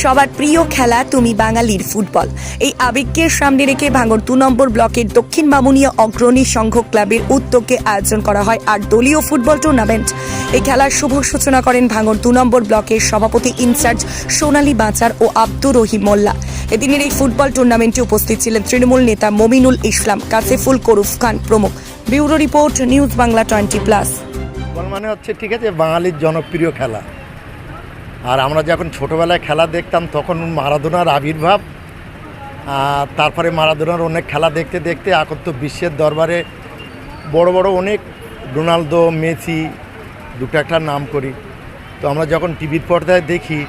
সবার প্রিয় খেলা তুমি বাঙালির ফুটবল। এই আবেগকে সামনে রেখে ভাঙর দু নম্বর ব্লকের দক্ষিণ বামুনিয়া অগ্রণী সংঘ ক্লাবের উদ্যোগে আয়োজন করা হয় আর দলীয় ফুটবল টুর্নামেন্ট। এই খেলার শুভ সূচনা করেন ভাঙর দু নম্বর ব্লকের সভাপতি ইনচার্জ সোনালী বাঁচার ও আব্দুর রহিম মোল্লা। এদিনের এই ফুটবল টুর্নামেন্টে উপস্থিত ছিলেন তৃণমূল নেতা মমিনুল ইসলাম, কাসেফুল করুফ খান প্রমুখ। Bureau report, news Bangla twenty plus. মানে হচ্ছে ঠিক আছে, বাঙালির জনপ্রিয় খেলা। আর আমরা যখন ছোটোবেলায় খেলা দেখতাম, তখন মারাদোনার আবির্ভাব তারপরে মারাদোনার অনেক খেলা দেখতে দেখতে এখন তো বিশ্বের দরবারে বড় বড় অনেক, রোনালদো, মেসি দুটো একটা নাম করি। তো আমরা যখন টিভির পর্দায় দেখি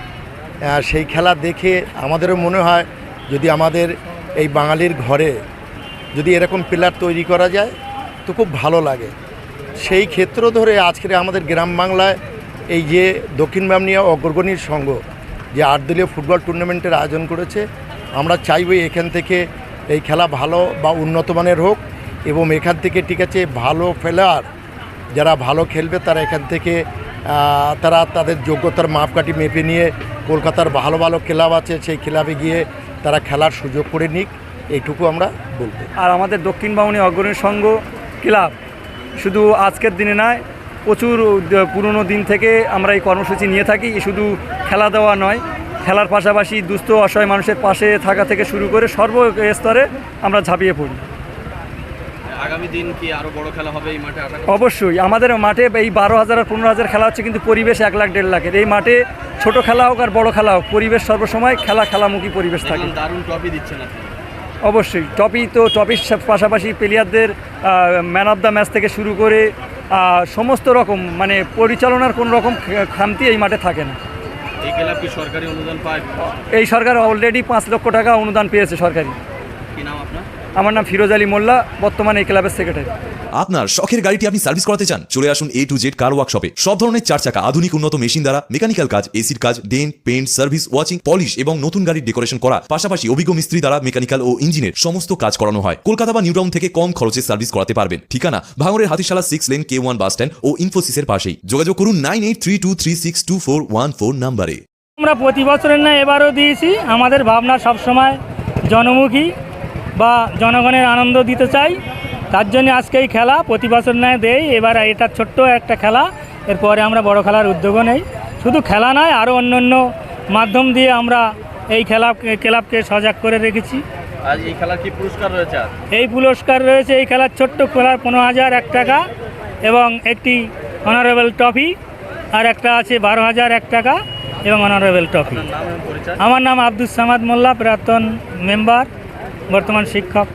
সেই খেলা দেখে আমাদেরও মনে হয়, যদি আমাদের এই বাঙালির ঘরে যদি এরকম প্লেয়ার তৈরি করা যায়, তো খুব ভালো লাগে। সেই ক্ষেত্র ধরে আজকের আমাদের গ্রাম বাংলায় এই যে দক্ষিণ বামনিয়া অগ্রগণীর সংঘ যে আটদলীয় ফুটবল টুর্নামেন্টের আয়োজন করেছে, আমরা চাইব এখান থেকে এই খেলা ভালো বা উন্নত মানের হোক এবং এখান থেকে ঠিক আছে ভালো প্লেয়ার যারা ভালো খেলবে তারা এখান থেকে তারা তাদের যোগ্যতার মাপকাঠি মেপে নিয়ে কলকাতার ভালো ভালো ক্লাব আছে সেই ক্লাবে গিয়ে তারা খেলার সুযোগ করে নিক, এইটুকু আমরা বলব। আর আমাদের দক্ষিণ বামুনি অগ্রণী সংঘ ক্লাব শুধু আজকের দিনে নয় প্রচুর পুরনো দিন থেকে আমরা এই কর্মসূচি নিয়ে থাকি। শুধু খেলা দেওয়া নয় খেলার পাশাপাশি দুস্থ অসহায় মানুষের পাশে থাকা থেকে শুরু করে সর্ব স্তরে আমরা ঝাঁপিয়ে পড়ি। আগামী দিন কি আরও বড় খেলা হবে এই মাঠে অবশ্যই আমাদের মাঠে এই বারো হাজার আর পনেরো হাজার খেলা হচ্ছে কিন্তু পরিবেশ এক লাখ দেড় লাখের। এই মাঠে ছোট খেলা হোক আর বড় খেলা হোক পরিবেশ সর্বসময় খেলা খেলামুখী পরিবেশ থাকে। দারুণ ট্রফি দিচ্ছেন অবশ্যই টপি তো টপির পাশাপাশি প্লেয়ারদের ম্যান অফ দ্য ম্যাচ থেকে শুরু করে সমস্ত রকম মানে পরিচালনার কোন রকম খামতি এই মাঠে থাকে না। এই সরকারি অনুদান পায়? এই সরকার অলরেডি পাঁচ লক্ষ টাকা অনুদান পেয়েছে সরকারি। কি নাম আপনার? আমার নাম ফিরোজ আলী মোল্লা বর্তমানে এই ক্লাবের সেক্রেটারি আপনার শখের গাড়িটি আপনি সার্ভিস করাতে চান, চলে আসুন এ টু জেড কার ওয়ার্কশপে সব ধরনের চার চাকা আধুনিক উন্নত মেশিন দ্বারা মেকানিক্যাল কাজ এসির কাজ dent paint service, washing, polish এবং নতুন গাড়ির ডেকোরেশন করা। পাশাপাশি অভিজ্ঞ মিস্ত্রি দ্বারা মেকানিক্যাল ও ইঞ্জিনের সমস্ত কাজ করানো হয়। কলকাতা বা নিউটাউন থেকে কম খরচে সার্ভিস করাতে পারবেন। ঠিকানা, ভাঙড়ের হাতিশালা সিক্স লেন কে ওয়ান বাস স্ট্যান্ড ও ইনফোসিসের পাশেই। যোগাযোগ করুন nine eight three two three six two four one four নাম্বারে। আমরা প্রতি বছরের না এবারও দিয়েছি। আমাদের ভাবনা সবসময় জনমুখী বা জনগণের আনন্দ দিতে চাই। তার জন্য আজকে এই খেলা প্রতি বছর নয় দেই। এবার এটা ছোট্ট একটা খেলা। এরপরে আমরা বড় খেলার উদ্যোগও নেই। শুধু খেলা নয় আরও অন্য অন্য মাধ্যম দিয়ে আমরা এই খেলা ক্লাবকে সজাগ করে রেখেছি। আজ এই খেলার কি পুরস্কার রয়েছে এই পুরস্কার রয়েছে এই খেলার ছোট্ট খেলার পনেরো হাজার এক টাকা এবং একটি অনারেবল ট্রফি আর একটা আছে বারো হাজার এক টাকা এবং অনারেবল ট্রফি আমার নাম আব্দুল সামাদ মোল্লা প্রাক্তন মেম্বার বর্তমান শিক্ষক।